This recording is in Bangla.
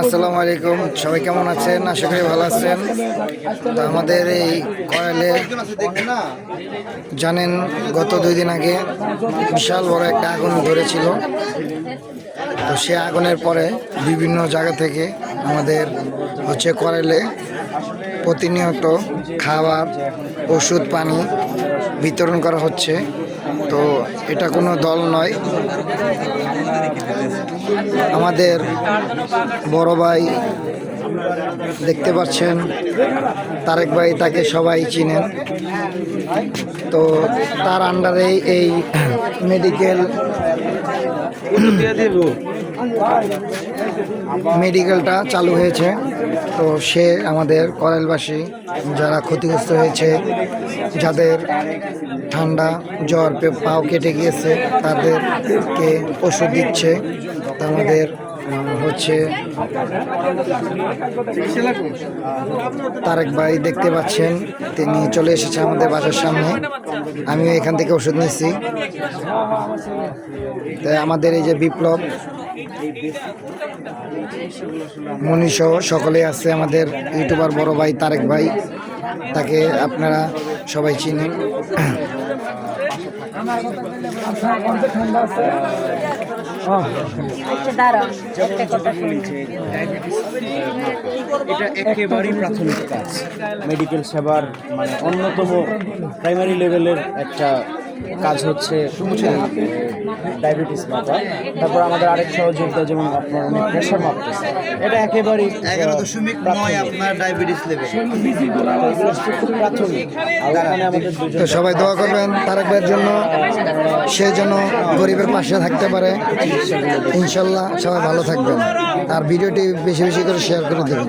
আসসালামু আলাইকুম। সবাই কেমন আছেন? আশা করি ভালো আছেন। তো আমাদের এই কয়েলে জানেন গত দুই দিন আগে বিশাল বড় একটা আগুন ধরেছিল। তো সে আগুনের পরে বিভিন্ন জায়গা থেকে আমাদের হচ্ছে করেলে প্রতিনিয়ত খাবার, ওষুধ, পানি বিতরণ করা হচ্ছে। তো এটা কোনো দল নয়। আমাদের বড় ভাই দেখতে পাচ্ছেন, তারেক ভাই তাকে সবাই চিনেন। তো তার আন্ডারে এই মেডিকেল মেডিকেলটা চালু হয়েছে। তো সে আমাদের করেলবাসী যারা ক্ষতিগ্রস্ত হয়েছে, যাদের ঠান্ডা জ্বর পাও কেটে গিয়েছে, তাদেরকে ওষুধ দিচ্ছে। আমাদের হচ্ছে তারেক ভাই দেখতে পাচ্ছেন, তিনি চলে এসেছে আমাদের বাসার সামনে। আমিও এখান থেকে ওষুধ নিচ্ছি। তাই আমাদের এই যে বিপ্লব মনীষহ সকলে আছে আমাদের ইউটিউবার বড় ভাই তারেক ভাই, তাকে আপনারা সবাই চিনেন। একটা এটা একেবারেই প্রাথমিক কাজ। মেডিকেল সেবার মানে অন্যতম প্রাইমারি লেভেলের একটা কাজ হচ্ছে ডায়াবেটিস মাপা। তারপর আমাদের আরেক সহযোগিতা যেমন আপনার অনেক প্রেশার মাপতেছে এটা একেবারেই এগারো দশমিক নয় আপনার ডায়াবেটিস লেভেল প্রাথমিক। আর ওখানে আমাদের তো সবাই দোয়া করবেন তারেক ভাইয়ের জন্য সে যেন গরিবের পাশে থাকতে পারে। ইনশাল্লাহ সবাই ভালো থাকবেন। আর ভিডিওটি বেশি বেশি করে শেয়ার করে দেবেন।